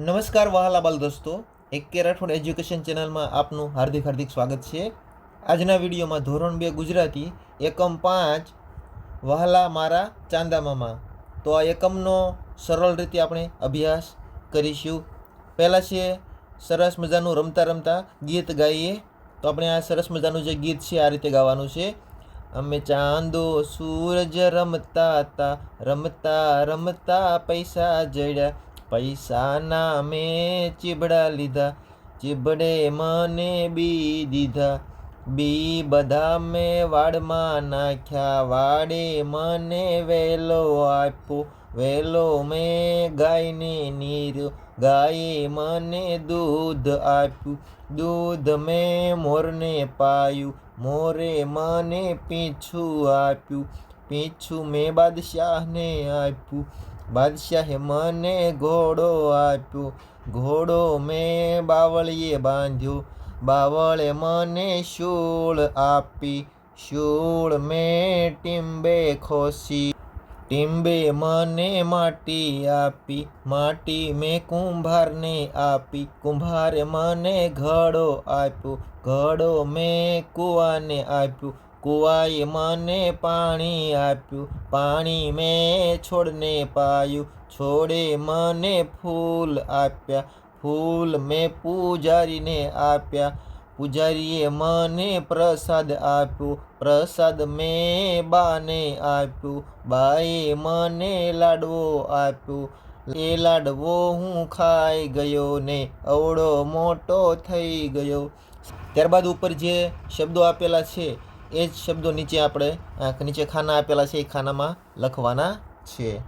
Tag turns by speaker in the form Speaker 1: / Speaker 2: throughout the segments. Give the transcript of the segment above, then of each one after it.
Speaker 1: નમસ્કાર વહાલા બાલ દોસ્તો. એક કે રાઠોડ એજ્યુકેશન ચેનલમાં આપનું હાર્દિક હાર્દિક સ્વાગત છે. આજના વિડીયોમાં ધોરણ બે ગુજરાતી, એકમ પાંચ, વહાલા મારા ચાંદા મામા. તો આ એકમનો સરળ રીતે આપણે અભ્યાસ કરીશું. પહેલાં છે સરસ મજાનું રમતા રમતા ગીત ગાઈએ. તો આપણે આ સરસ મજાનું જે ગીત છે આ રીતે ગાવાનું છે. અમે ચાંદો સૂરજ રમતા હતા રમતા રમતા પૈસા જડ્યા. પૈસાના મેં ચીબડા લીધા, ચીબડે મને બી દીધા. બી બધા મેં વાડમાં નાખ્યા, વાડે મને વેલો આપ્યો, વેલો મેં ગાયને નીર ગાયે મને દૂધ આપ્યું. દૂધ મેં મોરને પાયું, મોરે મને પીછું આપ્યું. પીછું મેં બાદશાહને આપ્યું. બાદશાહે મને ઘોડો આપ્યો ઘોડો મેં બાવળીએ બાંધ્યો બાવળે મને શૂળ આપી શૂળ મેં ટીંબે ખોસી ટીંબે મને માટી આપી માટી મેં કુંભારને આપી કુંભારે મને ઘડો આપ્યો ઘડો મેં કૂવાને આપ્યું કૂવાએ મને પાણી આપ્યું, પાણી મેં છોડને પાયું, છોડે મને ફૂલ આપ્યા, ફૂલ મેં પૂજારીને આપ્યા, પૂજારીએ મને પ્રસાદ આપ્યો, પ્રસાદ મેં બાને આપ્યું, બાએ મને લાડવો આપ્યો, એ લાડવો હું ખાઈ ગયો ને અવળો મોટો થઈ ગયો. ત્યારબાદ ઉપર જે શબ્દો આપેલા છે એ જ શબ્દો નીચે આપણે નીચે ખાના આપેલા છે, એ ખાનામાં લખવાના છે.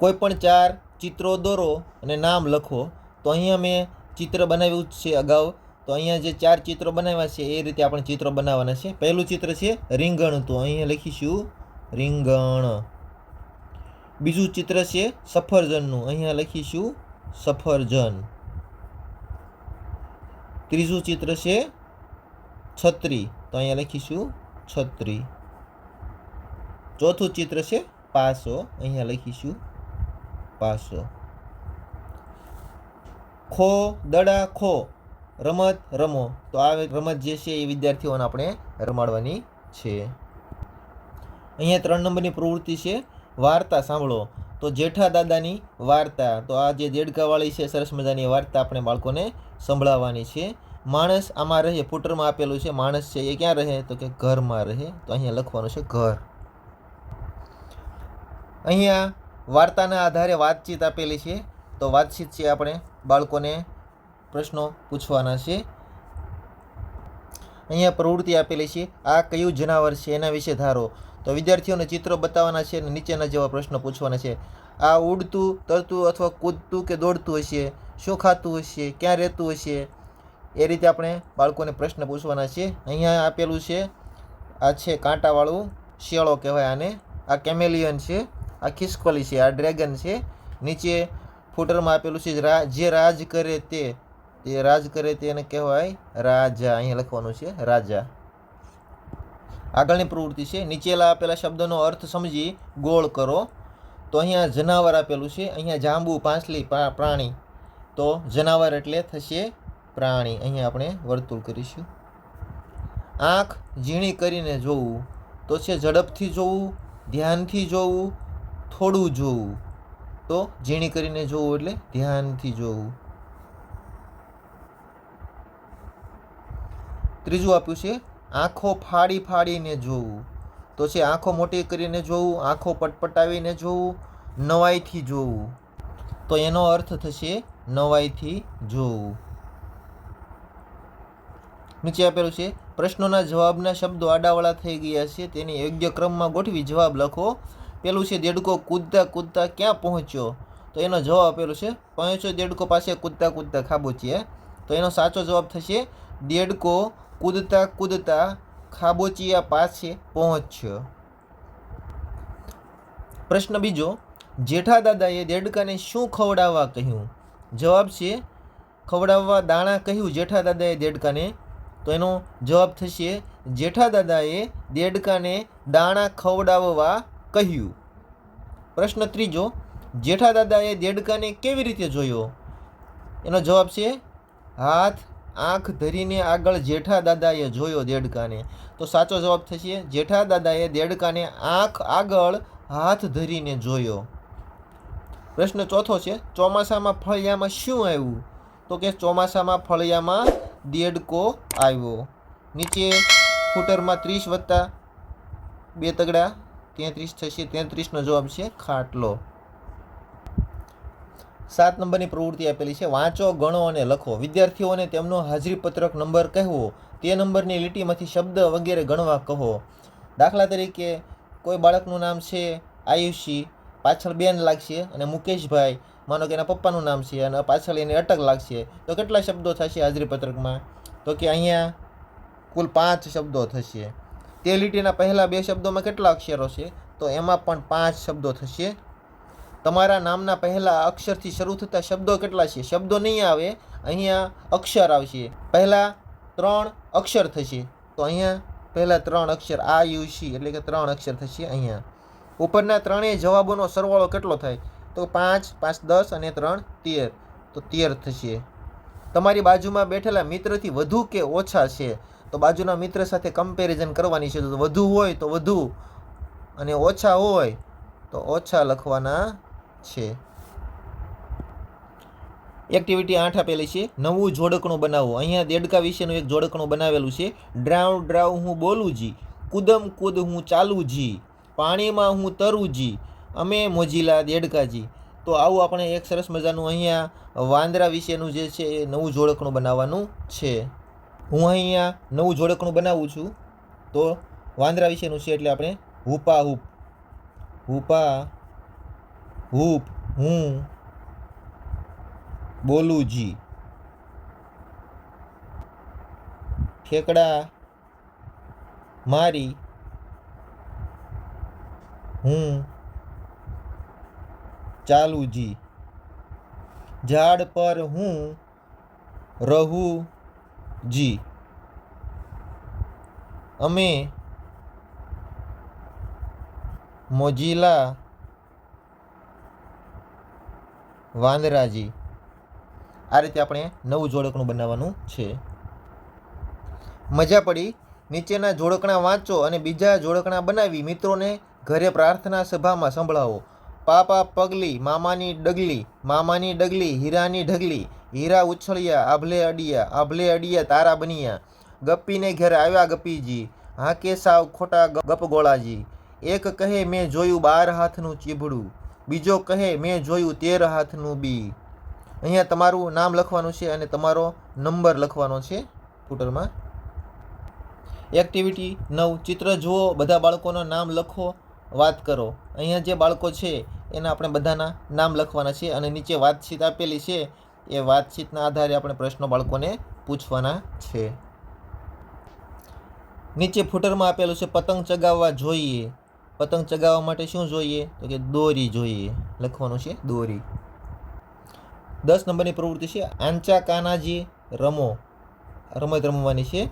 Speaker 1: કોઈ પણ ચાર ચિત્રો દોરો અને નામ લખો, તો અહીંયા મેં ચિત્ર બનાવ્યું છે અગાઉ. તો અહીંયા જે ચાર ચિત્રો બનાવ્યા છે, એ રીતે આપણે ચિત્રો બનાવવાના છે. પહેલું ચિત્ર છે રીંગણ, તો અહીંયા લખીશું રીંગણ. બીજું ચિત્ર છે સફરજનનું, અહીંયા લખીશું સફરજન. ત્રીજું ચિત્ર છે છત્રી. તો અહીંયા લખીશું છત્રી. ચોથું ચિત્ર છે પાસો. અહીંયા લખીશું પાસો. ખો, દડા, ખો. રમત, રમો. તો આ રમત જે છે એ વિદ્યાર્થીઓને આપણે રમાડવાની છે. અહીંયા ત્રણ નંબરની પ્રવૃત્તિ છે વાર્તા. સાંભળો. તો જેઠા દાદાની વાર્તા. તો આ જે દેડકાવાળી છે, સરસ મજાની વાર્તા આપણે બાળકોને સંભળાવવાની છે. માણસ આમાં રહે પુટરમાં આપેલું છે, માણસ છે એ ક્યાં રહે? તો કે ઘરમાં રહે. તો અહીંયા લખવાનું છે ઘર. અહીંયા વાર્તાના આધારે વાતચીત આપેલી છે. તો વાતચીત છે આપણે બાળકોને પ્રશ્નો પૂછવાના છે. અહીંયા પ્રવૃત્તિ આપેલી છે. આ કયું જનાવર છે? એના વિશે ધારો. તો વિદ્યાર્થીઓને ચિત્રો બતાવવાના છે અને નીચેના જેવા પ્રશ્નો પૂછવાના છે. આ ઉડતું, તરતું અથવા કૂદતું કે દોડતું હશે? શું ખાતું હશે? ક્યાં રહેતું હશે? એ રીતે આપણે બાળકોને પ્રશ્ન પૂછવાના છે અહીંયા આપેલું છે, આ છે કાંટાવાળું શિયાળો કહેવાય આને. આ કેમેલિયન છે, આ ખિસકોલી છે, આ ડ્રેગન છે. નીચે ફૂટરમાં આપેલું છે જે રાજ કરે તે તે રાજ કરે તેને કહેવાય રાજા. અહીંયા લખવાનું છે, રાજા આગળની પ્રવૃત્તિ છે, નીચેલા આપેલા શબ્દનો અર્થ સમજી ગોળ કરો. તો અહીંયા જનાવર આપેલું છે, અહીંયા જાંબુ પાંસલી પ્રા- પ્રાણી. તો જનાવર એટલે થશે પ્રાણી અહીંયા આપણે વર્તુળ કરીશું. આંખ ઝીણી કરીને જોવું, તો છે ઝડપથી જોવું, ધ્યાનથી જોવું, થોડું જોવું. તો ઝીણી કરીને જોવું એટલે ધ્યાનથી જોવું. ત્રીજું આપ્યું છે, આંખો ફાડી ફાડીને જોવું. તો છે આંખો મોટી કરીને જોવું, આંખો પટપટાવીને જોવું, નવાઈથી જોવું. તો એનો અર્થ થશે નવાઈથી જોવું. નીચે આપેલું છે, પ્રશ્નોના જવાબના શબ્દો આડાવાળા થઈ ગયા છે, તેને યોગ્ય ક્રમમાં ગોઠવી જવાબ લખો. પેલું છે, દેડકો કૂદતા કૂદતા ક્યાં પહોંચ્યો? તો એનો જવાબ આપેલો છે, પહોંચ્યો દેડકો પાસે કૂદતા કૂદતા ખાબોચીએ તો એનો સાચો જવાબ થશે, દેડકો કૂદતા કૂદતા ખાબોચિયા પાસે પહોંચ્યો. પ્રશ્ન બીજો, જેઠા દાદાએ દેડકાને શું ખવડાવવા કહ્યું? જવાબ છે, ખવડાવવા દાણા કહ્યું, જેઠા દાદાએ દેડકાને તો એનો જવાબ થશે જેઠા દાદાએ દેડકાને દાણા ખવડાવવા કહ્યું. પ્રશ્ન ત્રીજો જેઠા દાદાએ દેડકાને કેવી રીતે જોયો? એનો જવાબ છે, હાથ, આંખ ધરીને આગળ જેઠા દાદાએ જોયો દેડકાને. તો સાચો જવાબ થશે જેઠા દાદાએ દેડકાને આંખ આગળ હાથ ધરીને જોયો. પ્રશ્ન ચોથો છે, ચોમાસામાં ફળિયામાં શું આવ્યું? તો કે, ચોમાસામાં ફળિયામાં દેડકો આવ્યો. નીચે ફૂટરમાં ત્રીસ વત્તા બે તગડા, તેત્રીસ થશે, તેત્રીસનો જવાબ છે ખાટલો. સાત નંબરની પ્રવૃત્તિ આપેલી છે. વાંચો, ગણો અને લખો. વિદ્યાર્થીઓને તેમનો હાજરીપત્રક નંબર કહેવો. તે નંબરની લીટીમાંથી શબ્દ વગેરે ગણવા કહો. દાખલા તરીકે, કોઈ બાળકનું નામ છે આયુષી, પાછળ બેન લાગશે અને મુકેશભાઈ માનો કે એના પપ્પાનું નામ છે અને પાછળ એની અટક લાગશે, તો કેટલા શબ્દો થશે હાજરી પત્રકમાં? તો કે અહીંયા કુલ પાંચ શબ્દો થશે. તે લીટીના પહેલાં બે શબ્દોમાં કેટલા અક્ષરો છે? તો એમાં પણ પાંચ શબ્દો થશે. તમારા નામના પહેલાં અક્ષરથી શરૂ થતા શબ્દો કેટલા છે? શબ્દો નહીં આવે, અહીંયા અક્ષર આવશે. પહેલાં ત્રણ અક્ષર થશે. તો અહીંયા પહેલાં ત્રણ અક્ષર આ, યુ એટલે કે ત્રણ અક્ષર થશે અહીંયા. ઉપરના ત્રણેય જવાબોનો સરવાળો કેટલો થાય? તો પાંચ પાંચ, દસ અને ત્રણ, તેર. તો તેર થશે. તમારી બાજુમાં બેઠેલા મિત્રથી વધુ કે ઓછા છે? તો બાજુના મિત્ર સાથે કમ્પેરિઝન કરવાની છે. તો વધુ હોય તો વધુ. અને ઓછા હોય તો ઓછા લખવાના છે. એક્ટિવિટી આઠ આપેલી છે. નવું જોડકણું બનાવવું અહીંયા દેડકા વિશેનું એક જોડકણું બનાવેલું છે. ડ્રાવ ડ્રાવ હું બોલું જી. કુદમ કુદ હું ચાલું જી. પાણીમાં હું તરું જી. અમે, મોજીલા, દેડકાજી. તો આવું આપણે એક સરસ મજાનું અહીંયા વાંદરા વિશેનું જે છે એ નવું જોડકણું બનાવવાનું છે. હું અહીંયા નવું જોડકણું બનાવું છું. તો વાંદરા વિશેનું છે એટલે આપણે હુપા હુપ. હુપા હુપ. હું બોલું જી ઠેકડા મારી. હું ચાલુ જી. ઝાડ પર હું રહું જી. અમે મોજીલા વાંદરાજી આ રીતે આપણે નવું જોડકણું બનાવવાનું છે. મજા પડી. નીચેના જોડકણા વાંચો અને બીજા જોડકણા બનાવી મિત્રોને ઘરે પ્રાર્થના સભામાં સંભળાવો. પાપા પગલી, મામાની ડગલી મામાની ડગલી, હીરાની ઢગલી, હીરા ઉછળ્યા, આભલે અડિયા આભલે અડિયા તારા બનિયા. ગપ્પીને ઘેર આવ્યા ગપ્પીજી. હાકે સાવ ખોટા ગપ ગોળાજી. એક કહે, મેં જોયું બાર હાથનું ચીભડું. બીજો કહે, મેં જોયું તેર હાથનું બી. અહીંયા તમારું નામ લખવાનું છે અને તમારો નંબર લખવાનો છે ફૂટરમાં. એક્ટિવિટી નવ. ચિત્ર જુઓ. બધા બાળકોના નામ લખો. વાત કરો. અહીંયા જે બાળકો છે એના આપણે બધાના નામ લખવાના છે અને નીચે વાતચીત આપેલી છે. એ વાતચીતના આધારે આપણે પ્રશ્નો બાળકોને પૂછવાના છે. નીચે ફૂટરમાં આપેલું છે, પતંગ ચગાવવા જોઈએ. પતંગ ચગાવવા માટે શું જોઈએ? તો કે દોરી જોઈએ. લખવાનું છે, દોરી. દસ નંબરની પ્રવૃત્તિ છે, આંચા કાનાજી રમો. રમત રમવાની છે.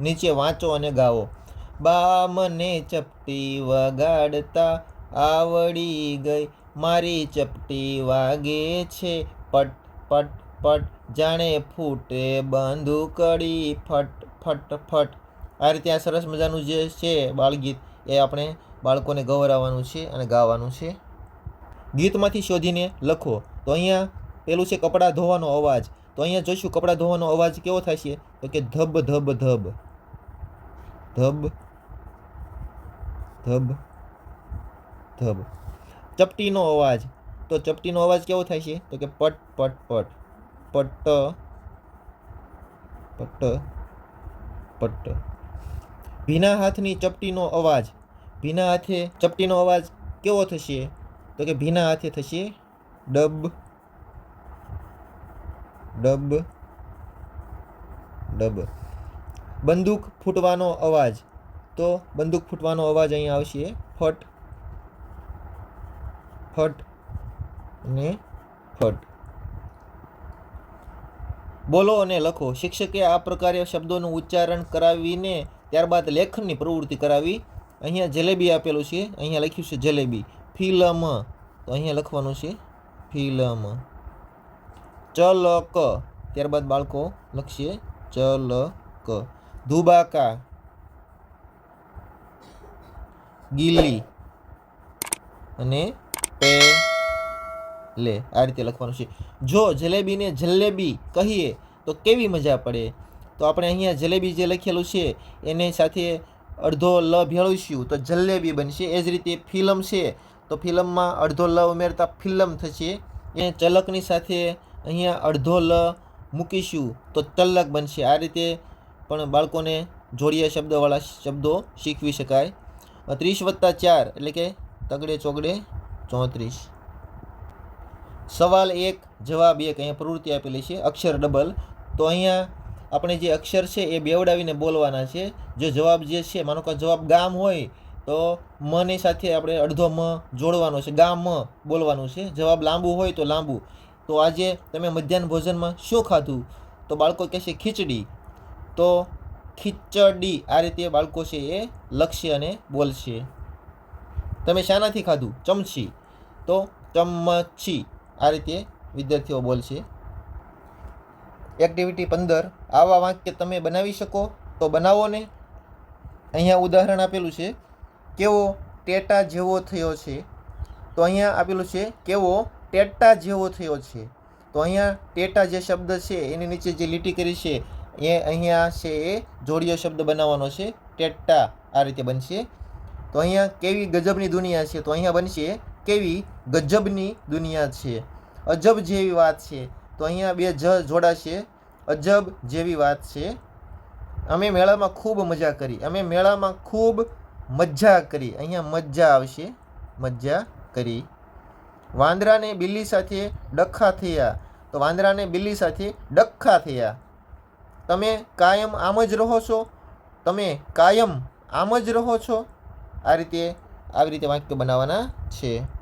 Speaker 1: નીચે વાંચો અને ગાઓ. બા મને ચપટી વગાડતા આવડી ગઈ મારી ચપટી વાગે છે. પટ પટ પટ, જાણે ફૂટે બંદૂકડી. ફટ ફટ ફટ. આ રીતે આ સરસ મજાનું જે છે બાળગીત એ આપણે બાળકોને ગૌરાવવાનું છે અને ગાવાનું છે. ગીતમાંથી શોધીને લખો. તો અહીંયા પેલું છે કપડાં ધોવાનો અવાજ. તો અહીંયા જોઈશું કપડાં ધોવાનો અવાજ કેવો થાય છે? તો કે ધબ ધબ ધબ. ધબ ધબ ધબ. ચપટીનો અવાજ. તો ચપટીનો અવાજ કેવો થાય છે? તો કે પટ પટ પટ. પટ્ટ પટ્ટ પટ્ટ. ભીના હાથની ચપટીનો અવાજ. ભીના હાથે ચપટીનો અવાજ કેવો થશે? તો કે ભીના હાથે થશે ડબ ડબ ડબ. બંદૂક ફૂટવાનો અવાજ. તો બંદૂક ફૂટવાનો અવાજ અહીંયા આવશે. ફટ ફટ અને ફટ. બોલો અને લખો. શિક્ષકે આ પ્રકારે શબ્દોનું ઉચ્ચારણ કરાવીને ત્યારબાદ લેખનની પ્રવૃત્તિ કરાવી. અહીંયા જલેબી આપેલું છે. અહીંયા લખ્યું છે જલેબી. ફિલમ. તો અહીંયા લખવાનું છે ફિલમ. ચલક. ત્યારબાદ બાળકો લખશે ચલક. ધુબાકા. ગીલી અને પેલે આ રીતે લખવાનું છે. જો જલેબીને જલેબી કહીએ તો કેવી મજા પડે? તો આપણે અહીંયા જલેબી જે લખેલું છે એને સાથે અડધો લ ભેળવીશું તો જલેબી બનશે. એ જ રીતે ફિલ્મ છે તો ફિલ્મમાં અડધો લ ઉમેરતા ફિલ્મ થશે. એ ચલકની સાથે અહીંયા અડધો લ મૂકીશું તો તલક બનશે. આ રીતે પણ બાળકોને જોડિયા શબ્દવાળા શબ્દો શીખવી શકાય. ત્રીસ વત્તા ચાર એટલે કે તગડે ચોગડે ચોત્રીસ. સવાલ એક, જવાબ એક, અહીંયા પ્રવૃત્તિ આપેલી છે, અક્ષર ડબલ તો અહીંયા આપણે જે અક્ષર છે એ બેવડાવીને બોલવાના છે. જો જવાબ જે છે, માનો કે જવાબ ગામ હોય, તો મની સાથે આપણે અડધો મ જોડવાનો છે. ગામ મ બોલવાનું છે. જવાબ લાંબુ હોય તો લાંબુ. તો આજે તમે મધ્યાહન ભોજનમાં શું ખાધું? તો બાળકો કહેશે ખીચડી. તો ખીચડી આ રીતે બાળકો છે એ લખશે અને બોલશે. તમે શાનાથી ખાધું? ચમચી. તો ચમચી. આ રીતે વિદ્યાર્થીઓ બોલશે. એક્ટિવિટી પંદર. આવા વાક્ય તમે બનાવી શકો તો બનાવો ને. અહીંયા ઉદાહરણ આપેલું છે. કેવો ટેટા જેવો થયો છે. તો અહીંયા આપેલું છે, કેવો ટેટા જેવો થયો છે. તો અહીંયા ટેટા જે શબ્દ છે, એની નીચે જે લીટી કરી છે, એ અહીંયા છે એ જોડિયો શબ્દ બનાવવાનો છે. ટેટા આ રીતે બનશે. તો અહીંયા કેવી ગજબની દુનિયા છે, તો અહીંયા બનશે કેવી ગજબની દુનિયા છે. અજબ જેવી વાત છે. તો અહીંયા બે જ જોડાશે. અજબ જેવી વાત છે. અમે મેળામાં ખૂબ મજા કરી. અમે મેળામાં ખૂબ મજા કરી. અહીંયા મજા આવશે. મજા કરી. વાંદરાને બિલ્લી સાથે ડખ્ખા થયા. તો વાંદરાને બિલ્લી સાથે ડખ્ખા થયા. તમે કાયમ આમ જ રહો છો? તમે કાયમ આમ જ રહો છો? આ રીતે, આવી રીતે વાક્ય બનાવવાના છે.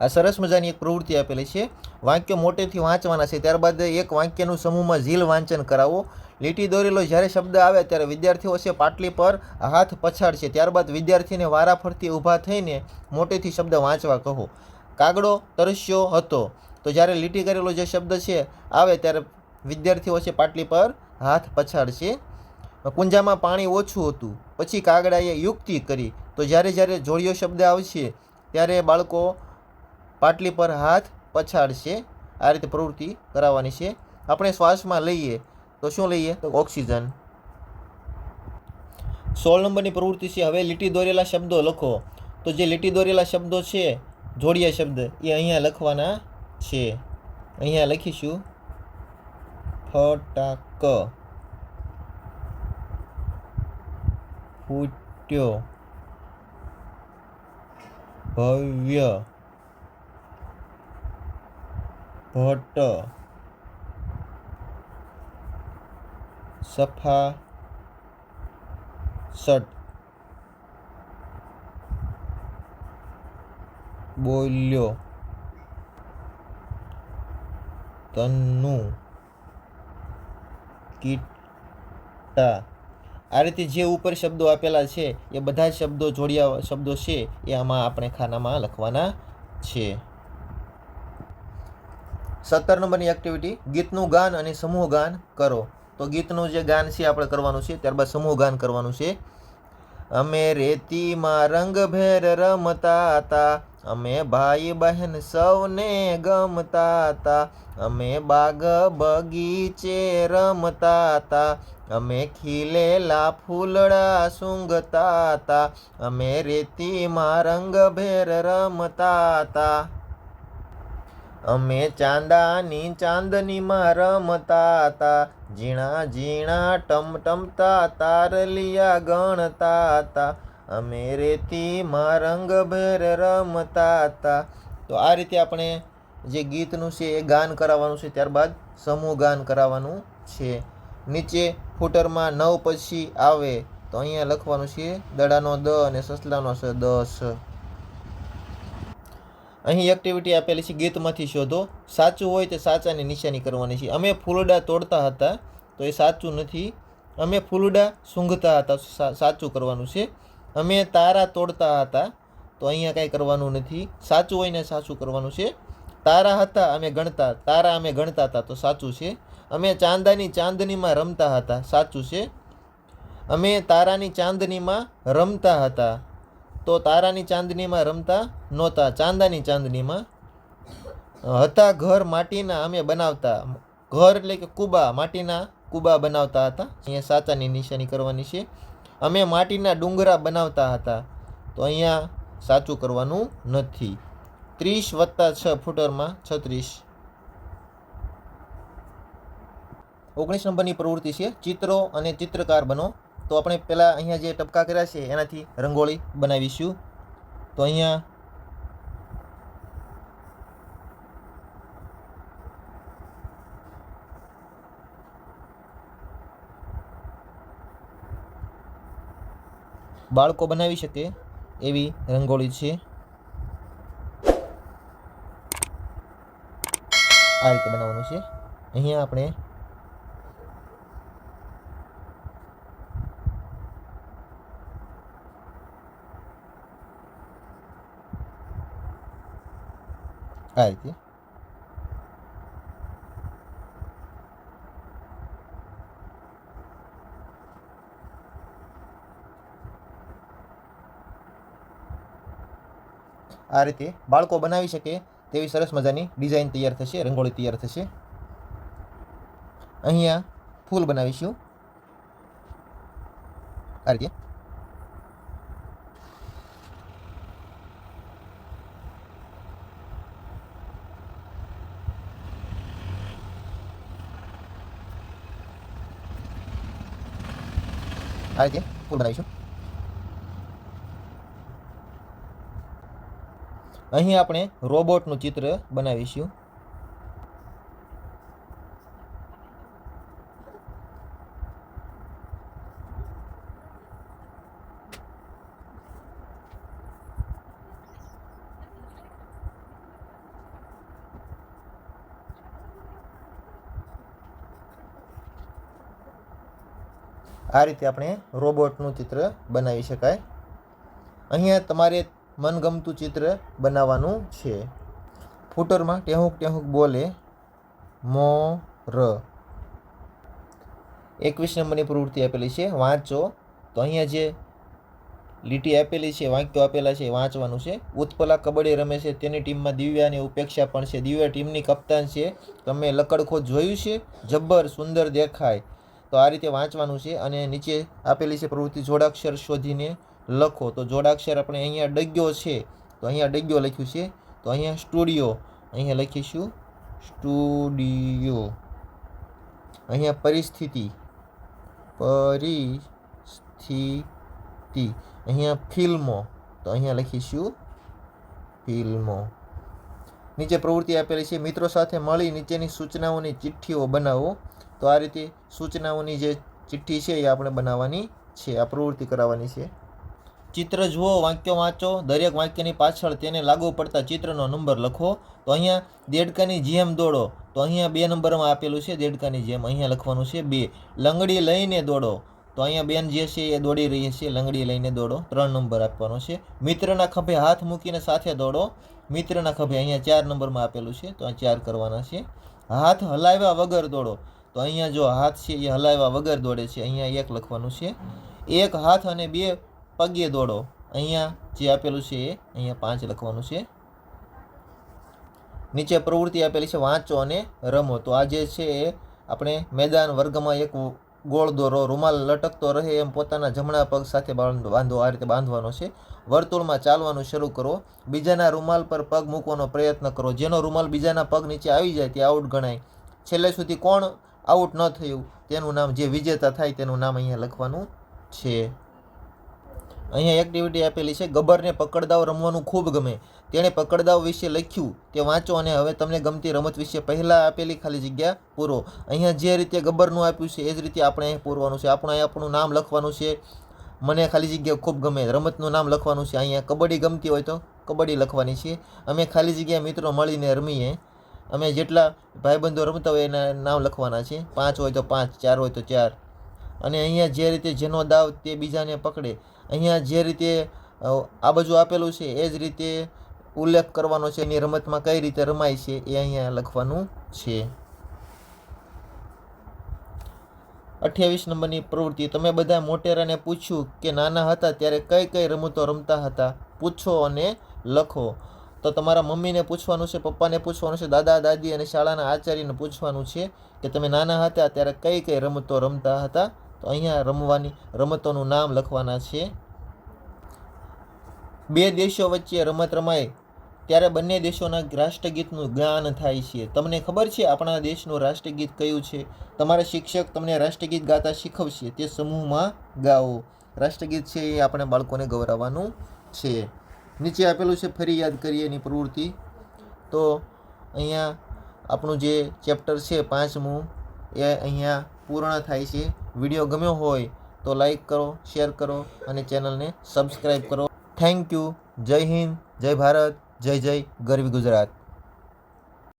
Speaker 1: આ સરસ મજાની એક પ્રવૃત્તિ આપેલી છે. વાક્યો મોટેથી વાંચવાના છે. ત્યારબાદ એક વાક્યનું સમૂહમાં ઝીલ વાંચન કરાવો. લીટી દોરેલો જ્યારે શબ્દ આવે ત્યારે વિદ્યાર્થીઓ છે પાટલી પર હાથ પછાડશે ત્યારબાદ વિદ્યાર્થીને વારાફરતી ઊભા થઈને મોટેથી શબ્દ વાંચવા કહો. કાગડો તરસ્યો હતો. તો જ્યારે લીટી કરેલો જે શબ્દ છે આવે ત્યારે વિદ્યાર્થીઓ છે પાટલી પર હાથ પછાડશે કુંજામાં પાણી ઓછું હતું. પછી કાગડાએ યુક્તિ કરી. તો જ્યારે જ્યારે જોડિયો શબ્દ આવશે, ત્યારે બાળકો પાટલી પર હાથ પછાડશે. આ રીતે પ્રવૃત્તિ કરાવવાની છે. આપણે શ્વાસમાં લઈએ તો શું લઈએ? તો ઓક્સિજન. સોળ નંબરની પ્રવૃત્તિ છે. હવે લીટી દોરેલા શબ્દો લખો. તો જે લીટી દોરેલા શબ્દો છે, જોડિયા શબ્દ, એ અહીંયા લખવાના છે. અહીંયા લખીશું. ફટાક. ફૂટ્યો. ભવ્ય. ભટ્ટ સફા, સટ, બોલ્યો, તન્નુ કીટા આ રીતે જે ઉપર શબ્દો આપેલા છે, એ બધા જ શબ્દો જોડ્યા શબ્દો છે, એ આમાં આપણે ખાનામાં લખવાના છે. સત્તર નંબરની એક્ટિવિટી ગીતનું ગાન અને સમૂહ ગાન કરો. તો ગીતનું જે ગાન છે આપણે કરવાનું છે, ત્યારબાદ સમૂહ ગાન કરવાનું છે. અમે રેતીમાં રંગભેર રમતા હતા, અમે ભાઈ બહેન સૌને ગમતા હતા, અમે બાગ બગીચે રમતા હતા, અમે ખીલેલા ફૂલડા સૂંઘતા હતા, અમે રેતીમાં રંગભેર રમતા હતા. અમે ચાંદાની ચાંદનીમાં રમતા હતા. ઝીણા ઝીણા ટમટમતા તારલિયા ગણતા હતા. અમે રેતીમાં રંગભેર રમતા હતા. તો આ રીતે આપણે જે ગીતનું છે એ ગાન કરાવવાનું છે. ત્યારબાદ સમૂહ ગાન કરાવવાનું છે. નીચે ફૂટરમાં નવ પછી આવે. તો અહીંયા લખવાનું છે દડાનો દ અને સસલાનો સ દસ અહીં એક્ટિવિટી આપેલી છે, ગીતમાંથી શોધો. સાચું હોય તો સાચાની નિશાની કરવાની છે. અમે ફૂલડા તોડતા હતા, તો એ સાચું નથી. અમે ફૂલડા સૂંઘતા હતા સાચું કરવાનું છે. અમે તારા તોડતા હતા, તો અહીંયા કાંઈ કરવાનું નથી. સાચું હોય ને સાચું કરવાનું છે. તારા હતા, અમે ગણતા. તારા અમે ગણતા હતા, તો સાચું છે. અમે ચાંદાની ચાંદનીમાં રમતા હતા, સાચું છે. અમે તારાની ચાંદનીમાં રમતા હતા. તો તારાની ચાંદનીમાં રમતા નહોતા. ચાંદાની ચાંદનીમાં હતા ઘર માટીના અમે બનાવતા. ઘર એટલે કે કુબા, માટીના કુબા બનાવતા હતા. અહીંયા સાચાની નિશાની કરવાની છે. અમે માટીના ડુંગરા બનાવતા હતા. તો અહીંયા સાચું કરવાનું નથી. ત્રીસ વત્તા છ ફૂટરમાં છત્રીસ. ઓગણીસ નંબરની પ્રવૃત્તિ છે. ચિત્રો અને ચિત્રકાર બનો. તો આપણે પહેલાં અહીંયા જે ટપકા કર્યા છે, એનાથી રંગોળી બનાવીશું. તો અહીંયા બાળકો બનાવી શકે એવી રંગોળી છે. આ રીતે બનાવવાનું છે. અહીંયા આપણે આ રીતે આ રીતે બાળકો બનાવી શકે તેવી સરસ મજાની ડિઝાઇન તૈયાર થશે, રંગોળી તૈયાર થશે. અહીંયા ફૂલ બનાવીશું. આ રીતે. આ રીતે ફૂલ બનાવીશું અહીં આપણે રોબોટનું ચિત્ર બનાવીશું. આ રીતે આપણે રોબોટનું ચિત્ર બનાવી શકાય. અહીંયા તમારે મનગમતું ચિત્ર બનાવવાનું છે. ફૂટરમાં ટેહુક ટેહુંક બોલે, મો, ર. એકવીસ નંબરની પ્રવૃત્તિ આપેલી છે, વાંચો. તો અહીંયા જે લીટી આપેલી છે વાક્યો આપેલા છે વાંચવાનું છે. ઉત્પલા કબડ્ડી રમે છે, તેની ટીમમાં દિવ્યા અને ઉપેક્ષા પણ છે. દિવ્યા ટીમની કપ્તાન છે. તમે લકડખો જોયું છે? જબ્બર સુંદર દેખાય. તો આ રીતે વાંચવાનું છે અને નીચે આપેલી છે પ્રવૃત્તિ જોડાક્ષર શોધીને લખો. તો જોડાક્ષર આપણે અહીંયા ડગ્યો છે. તો અહીંયા ડગ્યો લખ્યું છે. તો અહીંયા સ્ટુડિયો. અહીંયા લખીશું સ્ટુડિયો. અહીંયા પરિસ્થિતિ. પરિસ્થિતિ. અહીંયા ફિલ્મો. તો અહીંયા લખીશું ફિલ્મો. નીચે પ્રવૃત્તિ આપેલી છે. મિત્રો સાથે મળી નીચેની સૂચનાઓની ચિઠ્ઠીઓ બનાવો. તો આ રીતે સૂચનાઓની જે ચિઠ્ઠી છે એ આપણે બનાવવાની છે, આ પ્રવૃત્તિ કરાવવાની છે. ચિત્ર જુઓ, વાક્યો વાંચો, દરેક વાક્યની પાછળ તેને લાગુ પડતા ચિત્રનો નંબર લખો. તો અહીંયા દેડકાની જેમ દોડો. તો અહીંયા બે નંબરમાં આપેલું છે, દેડકાની જેમ. અહીંયા લખવાનું છે બે. લંગડી લઈને દોડો. તો અહીંયા બેન જે છે એ દોડી રહી છે, લંગડી લઈને દોડો. ત્રણ નંબર આપવાનો છે. મિત્રના ખભે હાથ મૂકીને સાથે દોડો. મિત્રના ખભે અહીંયા ચાર નંબરમાં આપેલું છે, તો આ ચાર કરવાના છે. હાથ હલાવ્યા વગર દોડો. તો અહીંયા જો હાથ છે, એ હલાવ્યા વગર દોડે છે, અહીંયા એક લખવાનું છે, એક હાથ અને બે પગે દોડો. અહીંયા જે આપેલું છે એ, અહીંયા પાંચ લખવાનું છે. નીચે પ્રવૃત્તિ આપેલી છે, વાંચો અને રમો. તો આ જે છે એ આપણે મેદાન વર્ગમાં એક ગોળ દોરો, રૂમાલ લટકતો રહે એમ પોતાના જમણા પગ સાથે બાંધ- આ રીતે બાંધવાનો છે. વર્તુળમાં ચાલવાનું શરૂ કરો. બીજાના રૂમાલ પર પગ મૂકવાનો પ્રયત્ન કરો. જેનો રૂમાલ બીજાના પગ નીચે આવી જાય, તે આઉટ ગણાય. છેલ્લે સુધી કોણ આઉટ ન થયું. તેનું નામ જે વિજેતા થાય તેનું નામ અહીંયા લખવાનું છે. અહીંયા એક્ટિવિટી આપેલી છે. ગબ્બરને પકડદાવ રમવાનું ખૂબ ગમે. તેણે પકડદાવ વિશે લખ્યું. તે વાંચો અને હવે તમને ગમતી રમત વિશે પહેલાં આપેલી ખાલી જગ્યા પૂરો. અહીંયા જે રીતે ગબ્બરનું આપ્યું છે, એ જ રીતે આપણે અહીં પૂરવાનું છે. આપણે આપણું નામ લખવાનું છે. મને ખાલી જગ્યા ખૂબ ગમે. રમતનું નામ લખવાનું છે. અહીંયા કબડ્ડી ગમતી હોય તો કબડ્ડી લખવાની છે. અમે ખાલી જગ્યા મિત્રો મળીને રમીએ. અમે જેટલા ભાઈબંધો રમતા હોય એના નામ લખવાના છે. પાંચ હોય તો પાંચ, ચાર હોય તો ચાર. અને અહીંયા જે રીતે જેનો દાવ તે બીજાને પકડે. અહીંયા જે રીતે આ બાજુ આપેલું છે, એ જ રીતે ઉલ્લેખ કરવાનો છે એની રમતમાં કઈ રીતે રમાય છે એ અહીંયા લખવાનું છે. અઠ્યાવીસ નંબરની પ્રવૃત્તિ. તમે બધા મોટેરાને પૂછ્યું કે નાના હતા ત્યારે કઈ કઈ રમતો રમતા હતા? પૂછો અને લખો. તો તમારા મમ્મીને પૂછવાનું છે, પપ્પાને પૂછવાનું છે, દાદા, દાદી અને શાળાના આચાર્યને પૂછવાનું છે કે તમે નાના હતા ત્યારે કઈ કઈ રમતો રમતા હતા? તો અહીંયા રમવાની, રમતોનું નામ લખવાના છે. બે દેશો વચ્ચે રમત રમાય, ત્યારે બંને દેશોના રાષ્ટ્રગીતનું જ્ઞાન થાય છે. તમને ખબર છે આપણા દેશનું રાષ્ટ્રગીત કયું છે? તમારા શિક્ષક તમને રાષ્ટ્રગીત ગાતા શીખવશે, તે સમૂહમાં ગાઓ. રાષ્ટ્રગીત છે એ આપણે બાળકોને ગૌરવવાનું છે. નીચે આપેલું છે, ફરી યાદ કરીએ એની પ્રવૃત્તિ. તો અહીંયા આપણું જે ચેપ્ટર છે, પાંચમું, એ અહીંયા પૂર્ણ થાય છે. વીડિયો ગમ્યો હોય તો લાઈક કરો, શેર કરો અને ચેનલને સબસ્ક્રાઈબ કરો. Thank you. જય હિન્દ, જય ભારત, જય જય ગરવી ગુજરાત.